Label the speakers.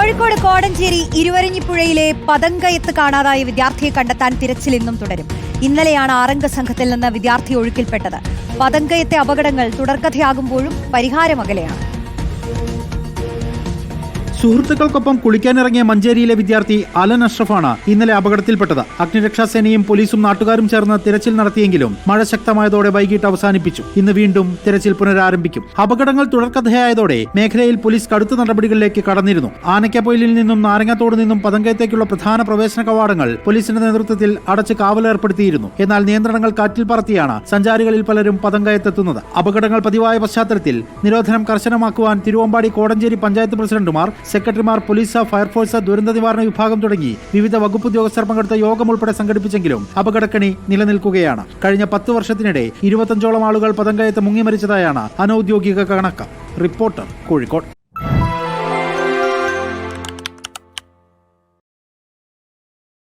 Speaker 1: കോഴിക്കോട് കോടഞ്ചേരി ഇരുവരഞ്ഞിപ്പുഴയിലെ പതങ്കയത്ത് കാണാതായ വിദ്യാർത്ഥിയെ കണ്ടെത്താൻ തിരച്ചിൽ ഇന്നും തുടരും. ഇന്നലെയാണ് ആറംഗ സംഘത്തിൽ നിന്ന് വിദ്യാർത്ഥി ഒഴുക്കിൽപ്പെട്ടത്. പതങ്കയത്തെ അപകടങ്ങൾ തുടർക്കഥയാകുമ്പോഴും പരിഹാരമകലെയാണ്.
Speaker 2: സുഹൃത്തുക്കൾക്കൊപ്പം കുളിക്കാനിറങ്ങിയ മഞ്ചേരിയിലെ വിദ്യാർത്ഥി അലൻ അഷ്റഫാണ് ഇന്നലെ അപകടത്തിൽപ്പെട്ടത്. അഗ്നിരക്ഷാസേനയും പോലീസും നാട്ടുകാരും ചേർന്ന് തിരച്ചിൽ നടത്തിയെങ്കിലും മഴ ശക്തമായതോടെ വൈകിട്ട് അവസാനിപ്പിച്ചു. ഇന്ന് വീണ്ടും തിരച്ചിൽ പുനരാരംഭിക്കും. അപകടങ്ങൾ തുടർക്കഥയായതോടെ മേഖലയിൽ പോലീസ് കടുത്ത നടപടികളിലേക്ക് കടന്നിരുന്നു. ആനയ്ക്കപ്പൊയിലിൽ നിന്നും നാരങ്ങത്തോട് നിന്നും പതങ്കയത്തേക്കുള്ള പ്രധാന പ്രവേശന കവാടങ്ങൾ പോലീസിന്റെ നേതൃത്വത്തിൽ അടച്ച് കാവലേർപ്പെടുത്തിയിരുന്നു. എന്നാൽ നിയന്ത്രണങ്ങൾ കാറ്റിൽ പറത്തിയാണ് സഞ്ചാരികളിൽ പലരും പതങ്കയത്തെത്തുന്നത്. അപകടങ്ങൾ പതിവായ പശ്ചാത്തലത്തിൽ നിരോധനം കർശനമാക്കുവാൻ തിരുവമ്പാടി കോടഞ്ചേരി പഞ്ചായത്ത് പ്രസിഡന്റുമാർ സെക്രട്ടറിമാർ പോലീസ് ഫയർഫോഴ്സ് ദുരന്ത നിവാരണ വിഭാഗം തുടങ്ങി വിവിധ വകുപ്പ് ഉദ്യോഗസ്ഥർ പങ്കെടുത്ത യോഗം ഉൾപ്പെടെ സംഘടിപ്പിച്ചെങ്കിലും അപകടക്കണി നിലനിൽക്കുകയാണ്. കഴിഞ്ഞ പത്ത് വർഷത്തിനിടെ ഇരുപത്തഞ്ചോളം ആളുകൾ പതങ്കയത്ത് മുങ്ങി മരിച്ചതായാണ് അനൌദ്യോഗിക കണക്ക്. റിപ്പോർട്ടർ കോഴിക്കോട്.